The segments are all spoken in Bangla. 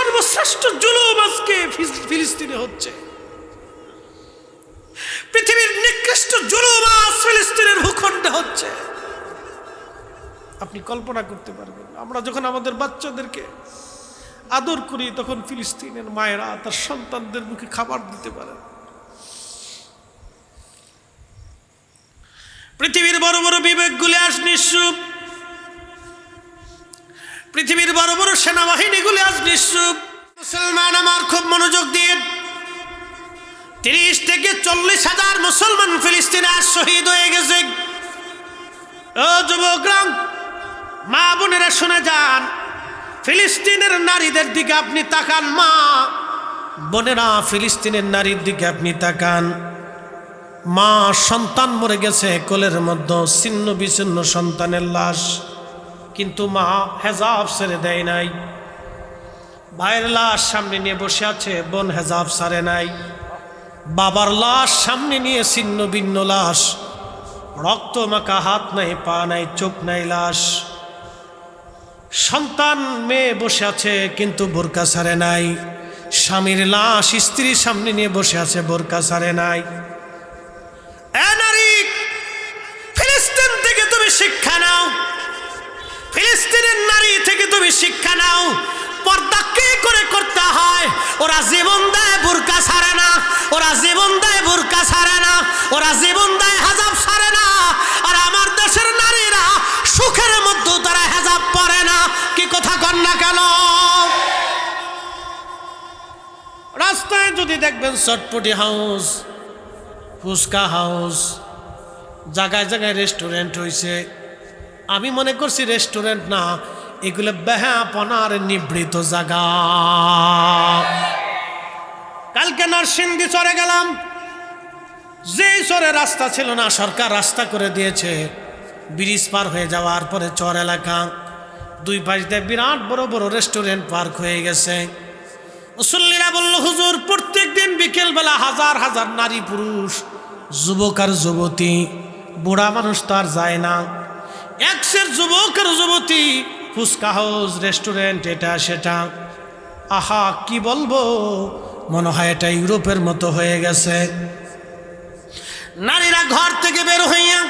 সর্বশ্রেষ্ঠ জুলুম আজকে ফিলিস্তিনে হচ্ছে। পৃথিবীর নিকৃষ্ট জুলুম আজ ফিলিস্তিনের ভূখণ্ডে হচ্ছে। আপনি কল্পনা করতে পারবেন, আমরা যখন আমাদের বাচ্চাদেরকে আদর করি, তখন ফিলিস্তিনের মায়েরা তার সন্তানদের মুখে খাবার দিতে পারে। পৃথিবীর বড় বড় বিবেকগুলি আজ নিঃসুপ পৃথিবীর বড় বড় সেনাবাহিনীগুলি আজ নিঃসুপ মুসলমান আমার খুব মনোযোগ দিয়ে তিরিশ থেকে চল্লিশ হাজার মুসলমান ফিলিস্তিনে আজ শহীদ হয়ে গেছে। ও যুবকরা মা বোনেরা শুনে যান, ফিলিস্তিনের নারীদের দিকে আপনি তাকান, মা বোনেরা, ফিলিস্তিনের নারীর দিকে আপনি তাকান। মা সন্তান মরে গেছে, কোলের মধ্যে ছিন্ন বিচ্ছিন্ন সন্তানের লাশ। কিন্তু মা হেজাব ছেড়ে দেয় নাই। ভাইয়ের লাশ সামনে নিয়ে বসে আছে, বোন হেজাব সারে নাই। বাবার লাশ সামনে নিয়ে ছিন্ন ভিন্ন লাশ। রক্ত মাখা, হাত নাই, পা নাই, চোখ নাই লাশ। সন্তান মেয়ে বসে আছে, কিন্তু বোরকা সারে নাই। স্বামীর লাশ স্ত্রীর সামনে নিয়ে বসে আছে, বোরকা সারে নাই শিক্ষা নাও। পর্দা কি করে করতে হয়? ওরা জীবন দেয়, বুরকা ছাড়ে না। ওরা জীবন দেয়, বুরকা ছাড়ে না। ওরা জীবন দেয়, হাজাব ছাড়ে না। আর আমার দেশের নারীরা সুখের মধ্যেও তারা হেজাব পরে না। কি কথা কন না কেন? রাস্তায় যদি দেখবেন চটপটি হাউস, ফুচকা হাউস, জায়গায় জায়গায় রেস্টুরেন্ট হয়েছে আমি মনে করছি রেস্টুরেন্ট না এগুলো বেহাপনার নিবৃত জায়গা। কালকে নরসিংদী চরে গেলাম। যে চরে রাস্তা ছিল না, সরকার রাস্তা করে দিয়েছে। ব্রিজ পার হয়ে যাওয়ার পরে চর এলাকা। দুই পাশ দিয়ে বিরাট বড় বড় রেস্টুরেন্ট পার্ক হয়ে গেছে। মুসল্লিরা বলল, হুজুর প্রত্যেক দিন বিকেলবেলা হাজার হাজার নারী পুরুষ, যুবক আর যুবতী। বুড়া মানুষ তো আর যায় না। একশের যুবক আর যুবতী ফুচকা হাউস রেস্টুরেন্ট, এটা সেটা। আহা, কি বলব? মনে হয় এটা ইউরোপের মতো হয়ে গেছে। নারীরা ঘর থেকে বের হইয়া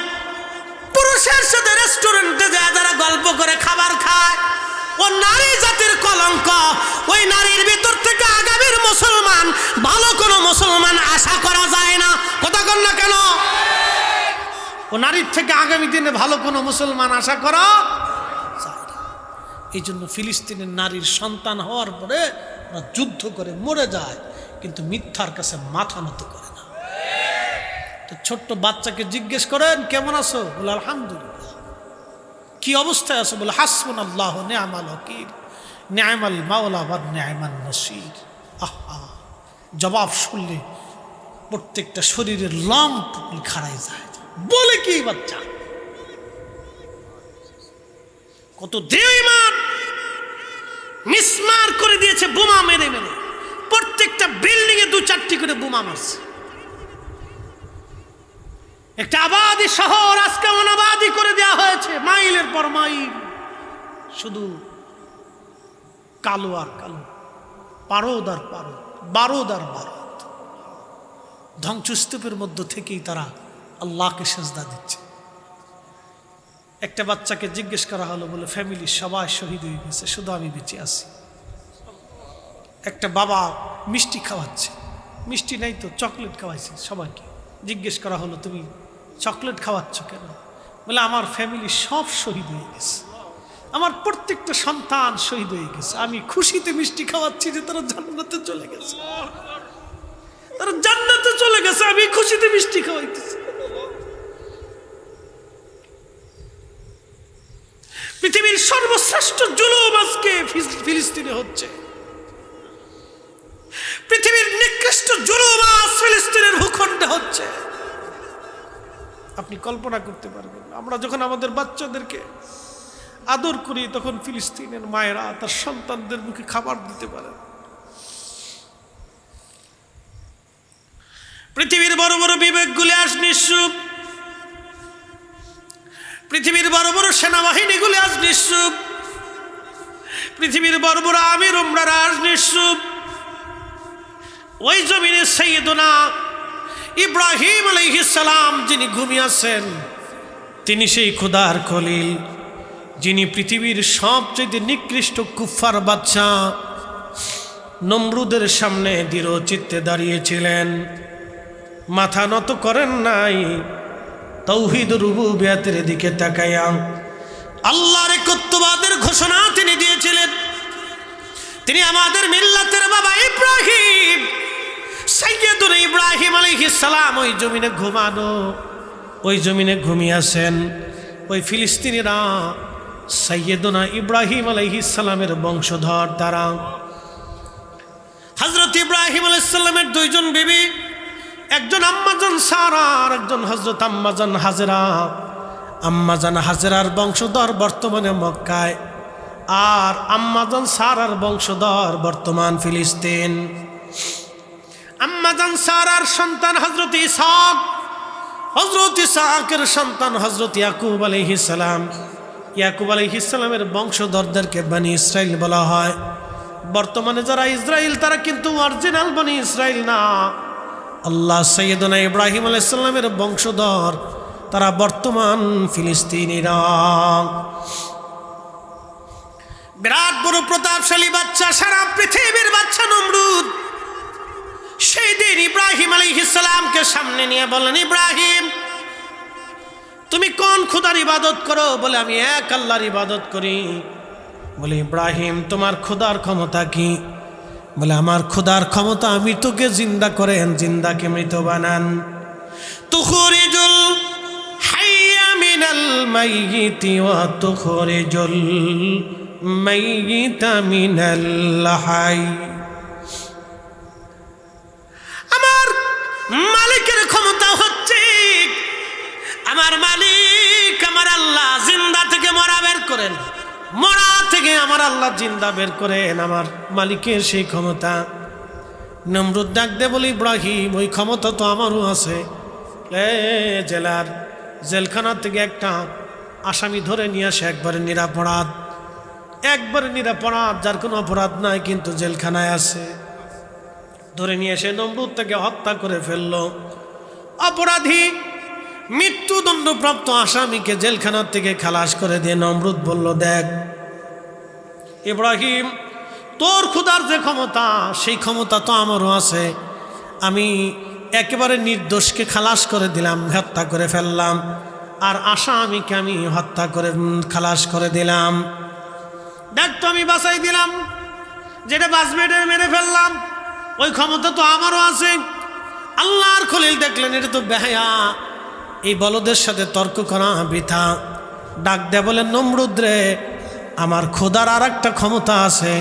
পুরুষের সাথে রেস্টুরেন্টে যায় যারা গল্প করে, খাবার খায়। ও নারী জাতির কলঙ্ক, ওই নারীর ভিতর থেকে আগামীর মুসলমান, ভালো কোনো মুসলমান আশা করা যায় না। কথা কন না কেন? ও নারীর থেকে আগামী দিনে ভালো কোনো মুসলমান আশা করা। এই জন্য ফিলিস্তিনের নারীর সন্তান হওয়ার পরে ওরা যুদ্ধ করে মরে যায়, কিন্তু মিথ্যার কাছে মাথা নত করে না। তো ছোট্ট বাচ্চাকে জিজ্ঞেস করেন, কেমন আছো? বলে, আলহামদুলিল্লাহ। কি অবস্থায় আছো? বলে হাসমুন আল্লাহ নেয়ামাল হকির ন্যায়মাল মাওলা বা ন্যায়মান নসির। আহা, জবাব শুনলে প্রত্যেকটা শরীরের লম টুকলি খাড়াই যায়। বলে কি বাচ্চা? কত দেমান মিসমার করে দিয়েছে বোমা মেরে মেরে। প্রত্যেকটা বিল্ডিং এ দু চারটি করে বোমা মারছে। একটা আবাদি শহর আজকে অনাবাদি করে দেওয়া হয়েছে, মাইলের পর মাইল। শুধু কালো আর কালো, পারদ আর পারদ, বারদ আর বারদ। ধ্বংসস্তূপের মধ্য থেকেই তারা আল্লাহকে সেজদা দিচ্ছে। একটা বাচ্চাকে জিজ্ঞেস করা হলো, বলে, ফ্যামিলি সবাই শহীদ হয়ে গেছে, শুধু আমি বেঁচে আছি। একটা বাবা মিষ্টি খাওয়াচ্ছে। মিষ্টি নাই তো, চকলেট খাওয়াইছে সবাইকে। জিজ্ঞেস করা হলো, তুমি চকলেট খাওয়াচ্ছ কেন? বলে, আমার ফ্যামিলি সব শহীদ হয়ে গেছে। আমার প্রত্যেকটা সন্তান শহীদ হয়ে গেছে। আমি খুশিতে মিষ্টি খাওয়াচ্ছি যে তারা জান্নাতে চলে গেছে। তারা জান্নাতে চলে গেছে, আমি খুশিতে মিষ্টি খাওয়াইতেছি পৃথিবীর সর্বশ্রেষ্ঠ জুলুম আজকে ফিলিস্তিনে হচ্ছে। পৃথিবীর নিকৃষ্ট জুলুম আজ ফিলিস্তিনের ভূখণ্ডে হচ্ছে। আপনি কল্পনা করতে পারবেন, আমরা যখন আমাদের বাচ্চাদেরকে আদর করি, তখন ফিলিস্তিনের মায়েরা তার সন্তানদের মুখে খাবার দিতে পারেন। পৃথিবীর বড় বড় বিবেকগুলি আজ নিঃসুপ পৃথিবীর বড় বড় সেনাবাহিনীগুলি আজ নিঃসুপ পৃথিবীর বড় বড় আমির উমরারা আজ নিঃসুপ ওই জমিনে সৈয়দনা ইব্রাহিম আলাইহিসালাম যিনি ঘুমিয়েছেন তিনি সেই খুদার খলিল, যিনি পৃথিবীর সবচেয়ে নিকৃষ্ট কুফার বাচ্চা নমরুদের সামনে দৃঢ় চিত্তে দাঁড়িয়েছিলেন। মাথা নত করেন নাই তৌহিদ রুবু বিয়াতের দিকে তাকাইয়া আল্লাহর একত্ববাদের ঘোষণা তিনি দিয়েছিলেন। তিনি আমাদের মিল্লাতের বাবা ইব্রাহিম সৈয়দুল ইব্রাহিম সালাম, ওই জমিনে ঘুমানো, ওই জমিনে ঘুমিয়েছেন ওই ফিলিস্তিনিরা সৈয়দনা ইব্রাহিম সালামের বংশধর, তারা। হজরত ইব্রাহিম আলাইসাল্লামের দুইজন বিবি একজন আম্মাজান সারা আর একজন হজরত আম্মাজান হাজরা। আম্মাজান হাজরার বংশধর বর্তমানে মক্কায় আর আম্মাজান সারার বংশধর বর্তমান ফিলিস্তিন। আম্মাজান সারার সন্তান হজরত ইসাক হজরত ইসাকের সন্তান হজরত ইয়াকুব আলহিস সালাম। ইয়াকুব আলহিস সালামের বংশধরদেরকে বানি ইসরাইল বলা হয়। বর্তমানে যারা ইসরায়েল তারা কিন্তু অরিজিনাল বানি ইসরায়েল না। আল্লাহ সৈয়দনা ইব্রাহিম আলাইসাল্লামের বংশধর, তারা বর্তমান ফিলিস্তিনিরা বিরাট বড় প্রতাপশালী বাচ্চা, সারা পৃথিবীর বাচ্চা নমরুদ। সেই দিন ইব্রাহিম আলী ইসলামকে সামনে নিয়ে বললেন, ইব্রাহিম, তুমি কোন খুদার ইবাদত করো? বলে, আমি এক আল্লাহর ইবাদত করি। বলে, ইব্রাহিম, তোমার খুদার ক্ষমতা কি? বলে, আমার খুদার ক্ষমতা মৃতকে জিন্দা করেন জিন্দাকে মৃত বানান। তুখরিজুল হাইয়া মিনাল মাইয়িতি ওয়া তুখরিজুল মাইয়িতা মিনাল হাই। আমার মালিকের ক্ষমতা হচ্ছে আমার মালিক আমার আল্লাহ জিন্দা থেকে মরা বের করেন। মরা থেকে আমার আল্লাহ জিন্দা বের করেন আমার মালিকের সেই ক্ষমতা। নমরুদ ডাক দে বলি, ইব্রাহিম, ওই ক্ষমতা তো আমারও আছে। এ জেলার জেলখানা থেকে একটা আসামি ধরে নিয়ে আসে, একবারে নিরাপরাধ। একবারে নিরাপরাধ, যার কোনো অপরাধ নাই, কিন্তু জেলখানায় আছে। ধরে নিয়ে এসে নমরুদ তাকে হত্যা করে ফেলল। অপরাধী মৃত্যুদণ্ডপ্রাপ্ত আসামিকে জেলখানার থেকে খালাস করে দিয়ে নমরুদ বলল, দেখ, ইব্রাহিম, তোর ক্ষুধার যে ক্ষমতা, সেই ক্ষমতা তো আমারও আছে। আমি একেবারে নির্দোষকে খালাস করে দিলাম, হত্যা করে ফেললাম, আর আসামিকে আমি হত্যা করে খালাস করে দিলাম। দেখ তো, আমি বাঁচাই দিলাম। যেটা বাসমেটে মেরে ফেললাম। ওই ক্ষমতা তো আমারও আছে। আল্লাহর খলিল দেখলেন, এটা তো বেহায়া। এই বলদের সাথে তর্ক করা বৃথা। ডাক দেয়া বলে নমরুদ্রে আমার খোদার আর একটা ক্ষমতা আছে।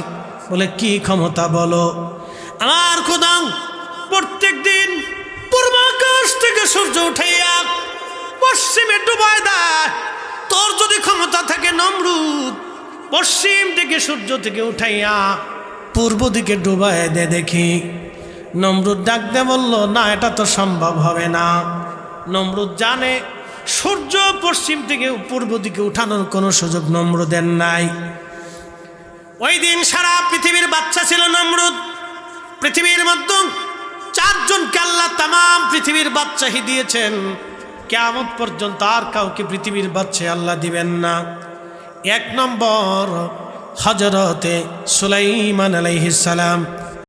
বলে, কি ক্ষমতা বলো? আমার খোদা প্রত্যেক দিন পূর্বাকাশ থেকে সূর্য উঠাইয়া পশ্চিমে ডুবায় দেয়। তোর যদি ক্ষমতা থাকে নমরুদ, পশ্চিম দিকে সূর্য থেকে উঠাইয়া পূর্ব দিকে ডুবায় দে দেখি। নমরুদ ডাক দে বলল, না, এটা তো সম্ভব হবে না। নমরুদ জানে সূর্য পশ্চিম থেকে পূর্ব দিকে উঠানোর কোনো সুযোগ নমরুদের নাই। ওই দিন সারা পৃথিবীর বাচ্চা ছিল নমরুদ। পৃথিবীর মধ্যে চারজনকে আল্লাহ তাম পৃথিবীর বাচ্চাহি দিয়েছেন। কেমন পর্যন্ত আর কাউকে পৃথিবীর বাচ্চা আল্লাহ দিবেন না। এক নম্বর হজরতে সুলাইমান আলাইহিস সালাম।